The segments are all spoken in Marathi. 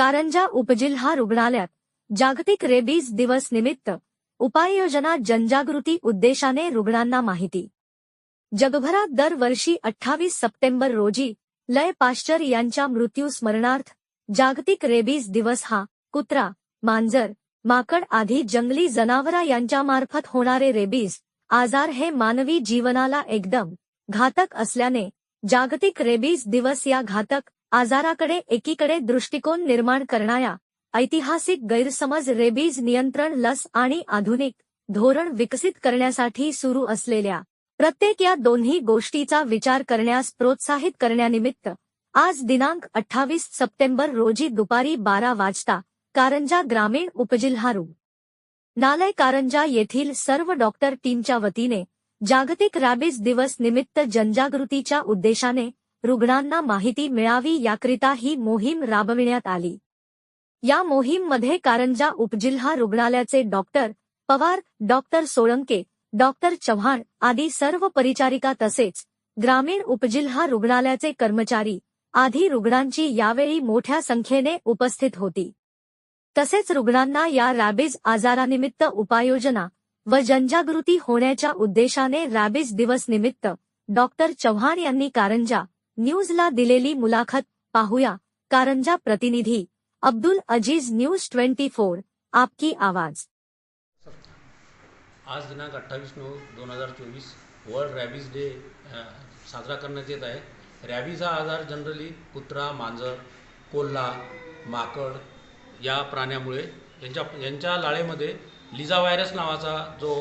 कारंजा उपजिल्हा रुग्णालयात जागतिक रेबीज दिवस निमित्त उपाययोजना जनजागृती उद्देशाने रुग्णांना माहिती. जगभरात दरवर्षी अठ्ठावीस सप्टेंबर रोजी लय पाश्चर यांच्या मृत्यू स्मरणार्थ जागतिक रेबीज दिवस हा कुत्रा मांजर माकड आधी जंगली जनावरा यांच्यामार्फत होणारे रेबीज आजार हे मानवी जीवनाला एकदम घातक असल्याने जागतिक रेबीज दिवस या घातक आजाराकडे एकीकडे दृष्टिकोन निर्माण करणाऱ्या ऐतिहासिक गैरसमज रेबीज नियंत्रण लस आणि आधुनिक धोरण विकसित करण्यासाठी सुरू असलेल्या प्रत्येक या दोन्ही गोष्टीचा विचार करण्यास प्रोत्साहित करण्यानिमित्त आज दिनांक अठ्ठावीस सप्टेंबर रोजी दुपारी बारा वाजता कारंजा ग्रामीण उपजिल्हारू नालय कारंजा येथील सर्व डॉक्टर टीमच्या वतीने जागतिक रॅबीज दिवस निमित्त जनजागृतीच्या उद्देशाने रुग्णांना माहिती मिळावी याकरिता ही मोहीम राबविण्यात आली. या मोहीममध्ये कारंजा उपजिल्हा रुग्णालयाचे doctor Pawar doctor Solanke doctor Chavan आदी सर्व परिचारिका तसेच ग्रामीण उपजिल्हा रुग्णालयाचे कर्मचारी आधी रुग्णांची यावेळी मोठ्या संख्येने उपस्थित होती. तसेच रुग्णांना या रॅबिज आजारानिमित्त उपाययोजना व जनजागृती होण्याच्या उद्देशाने रॅबिज दिवस निमित्त डॉक्टर चव्हाण यांनी कारंजा न्यूजला दिलेली मुलाखत पाहूया. कारंजा प्रतिनिधी Abdul Aziz news twenty four आपकी आवाज. आज दिनांक अठ्ठावीस नऊ दोन हजार चोवीस वर्ल्ड रॅबीज डे साजरा करण्यात येत आहे. रॅबीज हा आजार जनरली कुत्रा मांजर कोल्हा माकड या प्राण्यामुळे यांच्या यांच्या लाळेमध्ये लिझा व्हायरस नावाचा जो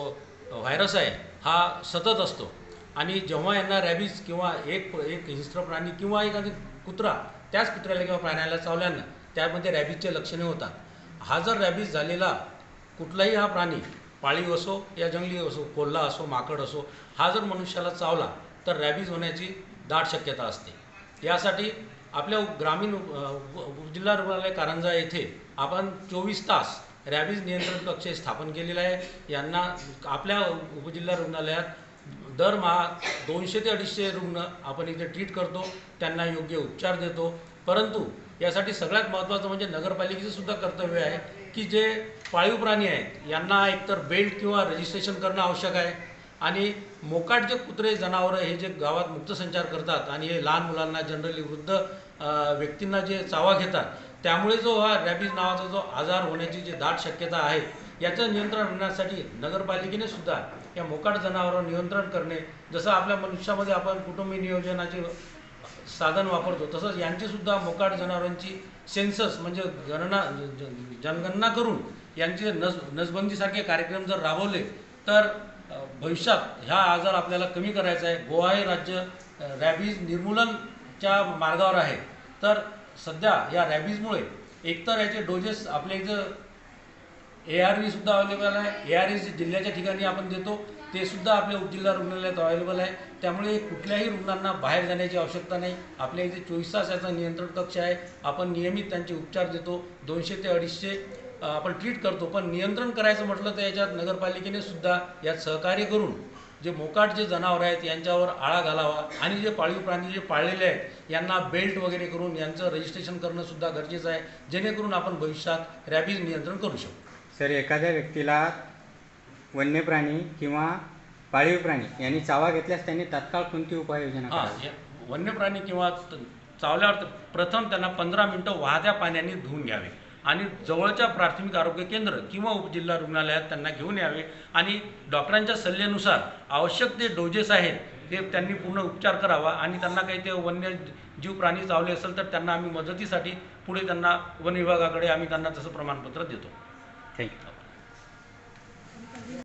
व्हायरस आहे हा सतत असतो. आणि जेव्हा यांना रॅबीज किंवा एक एक हिस्त्र प्राणी किंवा एखादी कुत्रा त्याच कुत्र्याला किंवा प्राण्याला चावल्यानं त्यामध्ये रॅबीजचे लक्षणे होतात. हा जर रॅबीज झालेला कुठलाही हा प्राणी पाळीव असो या जंगली असो कोल्हा असो माकड असो हा जर मनुष्याला चावला तर रॅबीज होण्याची दाट शक्यता असते. यासाठी आपल्या ग्रामीण उप- रुग्णालय कारंजा येथे आपण चोवीस तास रॅबीज नियंत्रण कक्ष स्थापन केलेला आहे. यांना आपल्या उपजिल्हा रुग्णालयात दरमहा दोनशे ते अडीचशे रुग्ण आपण इथे ट्रीट करतो त्यांना योग्य उपचार देतो. परंतु यासाठी सगळ्यात महत्त्वाचं म्हणजे नगरपालिकेचं सुद्धा कर्तव्य आहे की जे पाळीव प्राणी आहेत यांना एकतर बेल्ट किंवा रजिस्ट्रेशन करणं आवश्यक आहे. आणि मोकाट जे कुत्रे जनावरं हे जे गावात मुक्तसंचार करतात आणि हे लहान मुलांना जनरली वृद्ध व्यक्तींना जे चावा घेतात त्यामुळे जो हा रॅबीज नावाचा जो आजार होण्याची जी दाट शक्यता आहे याचं नियंत्रण आणण्यासाठी नगरपालिकेने सुद्धा या मोकाट जनावरांवर नियंत्रण करणे जसं आपल्या मनुष्यामध्ये आपण कुटुंबी नियोजनाचे साधन वापरतो तसंच यांची सुद्धा मोकाट जनावरांची सेन्सस म्हणजे गणना जनगणना करून यांचे नस नसबंदीसारखे कार्यक्रम जर राबवले तर भविष्यात ह्या आजार आपल्याला कमी करायचा आहे. गोवा हे राज्य रॅबीज निर्मूलनच्या मार्गावर आहे. तर सध्या या रॅबीजमुळे एकतर याचे डोजेस आपले जर ए आर व्ही सुद्धा अवेलेबल आहे. ए आर व्ही जिल्ह्याच्या ठिकाणी आपण देतो ते सुद्धा आपल्या उपजिल्हा रुग्णालयात अवेलेबल आहे. त्यामुळे कुठल्याही रुग्णांना बाहेर जाण्याची आवश्यकता नाही. आपल्या इथे चोवीस तास याचा नियंत्रण कक्ष आहे. आपण नियमित त्यांचे उपचार देतो. दोनशे ते अडीचशे आपण ट्रीट करतो. पण नियंत्रण करायचं म्हटलं तर याच्यात नगरपालिकेने सुद्धा यात सहकार्य करून जे मोकाट जे जनावर आहेत यांच्यावर आळा घालावा आणि जे पाळीव प्राणी जे पाळलेले आहेत यांना बेल्ट वगैरे करून यांचं रजिस्ट्रेशन करणं सुद्धा गरजेचं आहे. जेणेकरून आपण भविष्यात रॅबीज नियंत्रण करू शकतो सर एखाद्या व्यक्तीला वन्य प्राणी किंवा पाळीव प्राणी यांनी चावा घेतल्यास त्यांनी तात्काळ कोणती उपाययोजना हां करावी? वन्य प्राणी किंवा त- चावल्यावर प्रथम त्यांना पंधरा मिनिटं वाहत्या पाण्याने धुवून घ्यावे. आणि जवळच्या प्राथमिक आरोग्य केंद्र किंवा उपजिल्हा रुग्णालयात त्यांना घेऊन यावे. आणि डॉक्टरांच्या सल्ल्यानुसार आवश्यक ते डोजेस आहेत ते त्यांनी पूर्ण उपचार करावा. आणि त्यांना काही ते वन्य जीव प्राणी चावले असेल तर त्यांना आम्ही मदतीसाठी पुढे त्यांना वन विभागाकडे आम्ही त्यांना तसं प्रमाणपत्र देतो. Thank you.